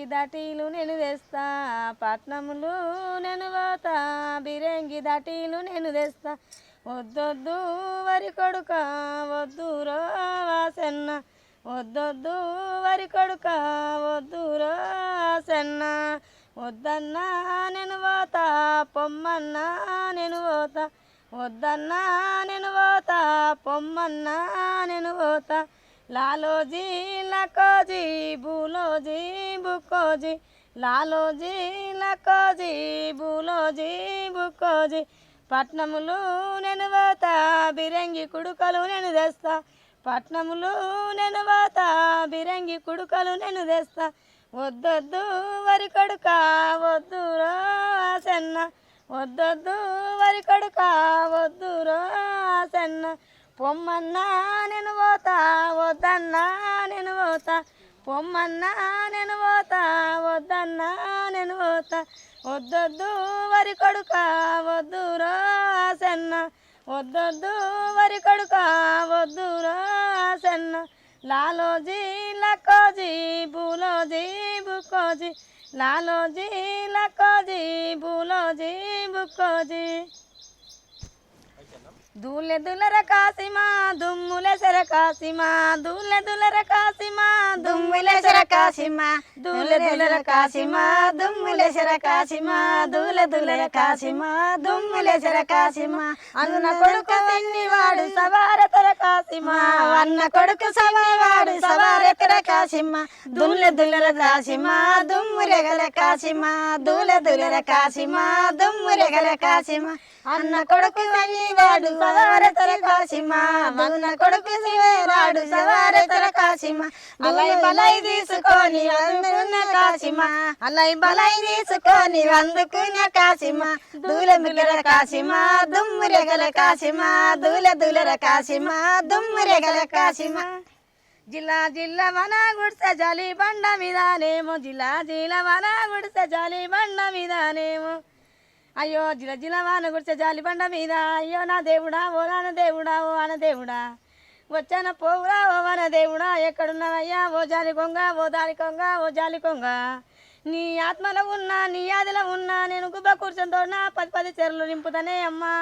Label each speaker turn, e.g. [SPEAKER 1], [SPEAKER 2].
[SPEAKER 1] బిరంగి దాటీలు నేను తెస్తా పట్నములు నేను పోతా బిరంగి దాటీలు నేను తెస్తా. వద్దొద్దు వరి కొడుక వద్దు వాసన్న. వద్దొద్దు వరి కొడుక వద్దు రాసన్న వద్దన్నా నేను పోతా పొమ్మన్నా నేను పోతా. వద్దన్నా నేను పోతా పొమ్మన్నా నేను పోతా. లాలోజీ లకోజీ భూ బుక్కోజీ లాలోజీ లకోజీ బూలోజీ బుక్కోజీ పట్నములు నేను పోతా బిరంగి కుడుకలు నేను తెస్తా. పట్నములు నేను పోతా బిరంగి కుడుకలు నేను తెస్తా. వద్దొద్దు వరి కొడుక వద్దు రాసన్న వద్దొద్దు వరి కొడుక వద్దు రాసన్న పొమ్మన్నా నేను పోతా వద్దన్నా నేను పోతా. పొమ్మన్నా నేను పోతా వద్దన్నా నేను పోతా. వద్దొద్దు వరి కొడుక వద్దు రాసన్న వద్దొద్దు వరి కొడుక వద్దు రాసన్న లాలోజీ లకోజీ బూలోజీ బుక్కోజీ లాలోజీ లకోజీ బూలోజీ బుక్కోజీ దూలె దులర కాసిమా సెర కాసిమా దూల దులర కాసిమా దుమ్ములె సెర కాసిమా దూల దులర కాసిమా దుమ్ములె సెర కాసిమా దూల దులర కాసిమా దుమ్ములె సెర కాసిమా అన్న కొడుకు తిన్నివాడు సవార తెర కాసిమా అన్న కొడుకు వాడు సవార తెర కాసిమా దుల్ల దులర కాసిమా దుమ్ములె గల కాసిమా దూల దులర కాసిమా దుమ్ములె గల కాసిమా అన్న కొడుకు వాడు సవార తెర కాసిమా అన్న కొడుకు వాడు సవార తెర కాసిమా అలై బలై తీసుకొని అందుకున్న కాసిమా అలై బలై తీసుకొని అందుకున్న కాసిమా దూల మిగల కాశిమ దుమ్ము రెగల కాసిమా దూల దులర దుమ్ము రెగల కాసిమా జిల్లా జిల్లా వన గుడిస జాలి బండ మీదనేమో. జిల్లా జిల్లా వన గుడిస జాలి బండ మీదనేమో. అయ్యో జిల జిల వాన గుడిసె జాలి బండ మీద. అయ్యో నా దేవుడా ఓ నాన్న దేవుడా ఓ అన్న దేవుడా. వచ్చాన పోవురా ఓ వన దేవుడా. ఎక్కడున్నావయ్యా? ఓ జాలి కొంగ ఓ దాలి కొంగ ఓ జాలి కొంగ. నీ ఆత్మలో ఉన్నా నీ ఆదిలో ఉన్నా నేను గుబ్బ కూర్చొని తోడినా పది పది చెరలు నింపుతానే అమ్మా.